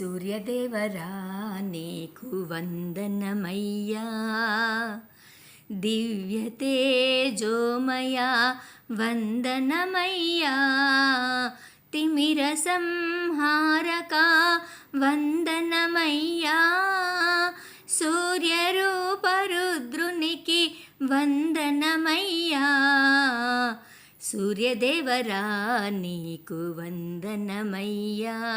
సూర్యదేవరా నీకు వందనమయ్యా. దివ్య తేజోమయా వందనమయ్యా. తిమిర సంహారక వందనమయ్యా. సూర్యరూపరుద్రునికి వందనమయ్యా. సూర్యదేవరా నీకు వందనమయ్యా.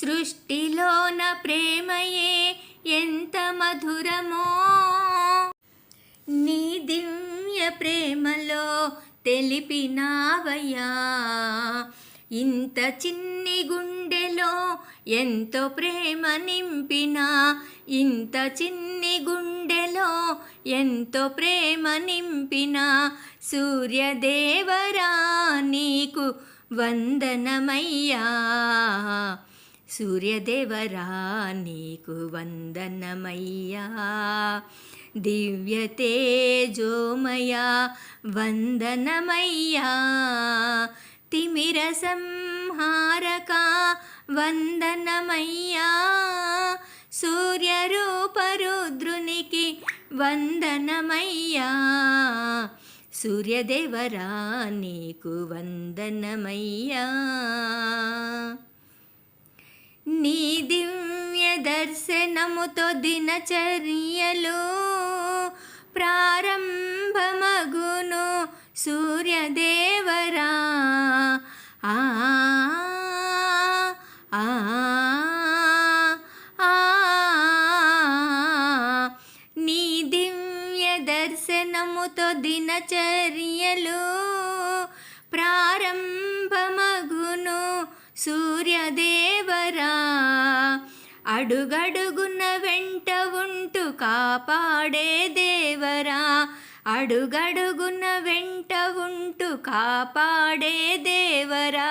సృష్టిలోన ప్రేమయే ఎంత మధురమో. నీ దివ్య ప్రేమలో తెలిపినావయ్యా. ఇంత చిన్ని గుండెలో ఎంతో ప్రేమ నింపిన. ఇంత చిన్ని గుండెలో ఎంతో ప్రేమ నింపిన. సూర్యదేవరా నీకు వందనమయ్యా. సూర్యదేవరా నీకు వందనమయ్యా. దివ్య తేజోమయా వందనమయ్యా. తిమిర సంహారక వందనమయ్యా. సూర్యరూపరుద్రునికి వందనమయ్యా. సూర్యదేవరా నీకు వందనమయ్యా. నీ దివ్య దర్శనముతో దినచర్యలు ప్రారంభమగును సూర్యదేవరా. ఆ ఆ, ఆ, నీ దివ్య దర్శనముతో దినచర్యలు ప్రారంభమగును సూర్యదేవరా అడుగడుగున వెంట ఉంటూ కాపాడే దేవరా అడుగడుగున వెంట ఉంటూ కాపాడే దేవరా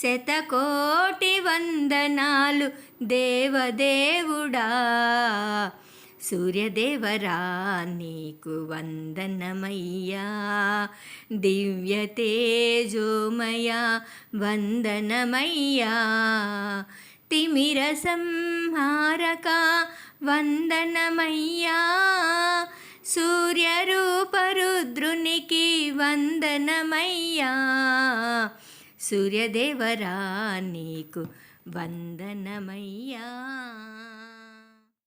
శతకోటి వందనాలు దేవదేవుడా. సూర్యదేవరా నీకు వందనమయ్యా. దివ్య తేజోమయా వందనమయ్యా. తిమిర సంహారక వందనమయ్యా. సూర్యరూపరుద్రునికి వందనమయ్యా. సూర్యదేవరా నీకు వందనమయ్యా.